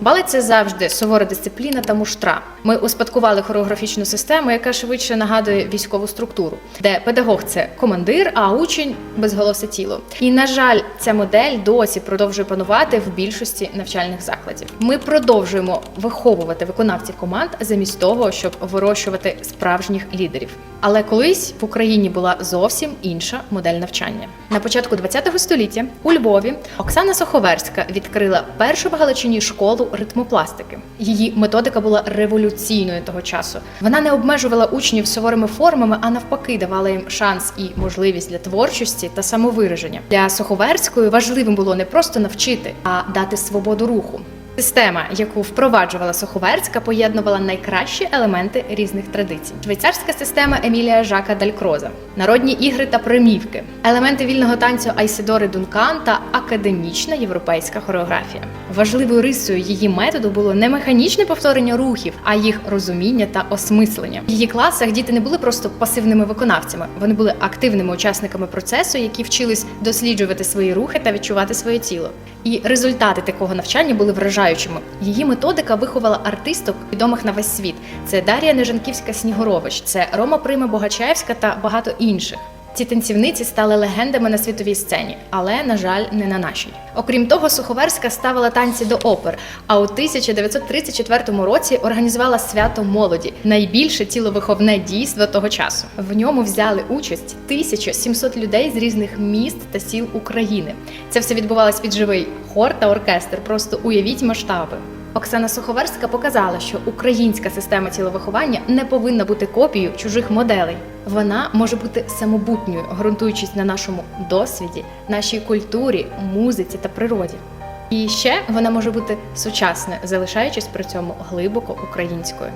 Балет це завжди сувора дисципліна та муштра. Ми успадкували хореографічну систему, яка швидше нагадує військову структуру, де педагог це командир, а учень безголосе тіло. І на жаль, ця модель досі продовжує панувати в більшості навчальних закладів. Ми продовжуємо виховувати виконавців команд замість того, щоб вирощувати справжніх лідерів. Але колись в Україні була зовсім інша модель навчання. На початку ХХ століття у Львові Оксана Соховерська відкрила першу в Галичині школу ритмопластики. Її методика була революційною того часу. Вона не обмежувала учнів суворими формами, а навпаки, давала їм шанс і можливість для творчості та самовираження. Для Соховерської важливим було не просто навчити, а дати свободу руху. Система, яку впроваджувала Суховерська, поєднувала найкращі елементи різних традицій: швейцарська система Емілія Жака Далькроза, народні ігри та примівки, елементи вільного танцю Айсидори Дункан та академічна європейська хореографія. Важливою рисою її методу було не механічне повторення рухів, а їх розуміння та осмислення. В її класах діти не були просто пасивними виконавцями, вони були активними учасниками процесу, які вчились досліджувати свої рухи та відчувати своє тіло. І результати такого навчання були вражаючими. Її методика виховала артисток, відомих на весь світ. Це Дар'я Нежанківська Снігурович, це Рома Прима Богачаєвська та багато інших. Ці танцівниці стали легендами на світовій сцені, але на жаль, не на нашій. Окрім того, Суховерська ставила танці до опер. А у 1934 році організувала свято молоді найбільше тіловиховне дійство того часу. В ньому взяли участь 1700 людей з різних міст та сіл України. Це все відбувалось під живий хор та оркестр. Просто уявіть масштаби. Оксана Суховерська показала, що українська система тіловиховання не повинна бути копією чужих моделей. Вона може бути самобутньою, ґрунтуючись на нашому досвіді, нашій культурі, музиці та природі. І ще вона може бути сучасною, залишаючись при цьому глибоко українською.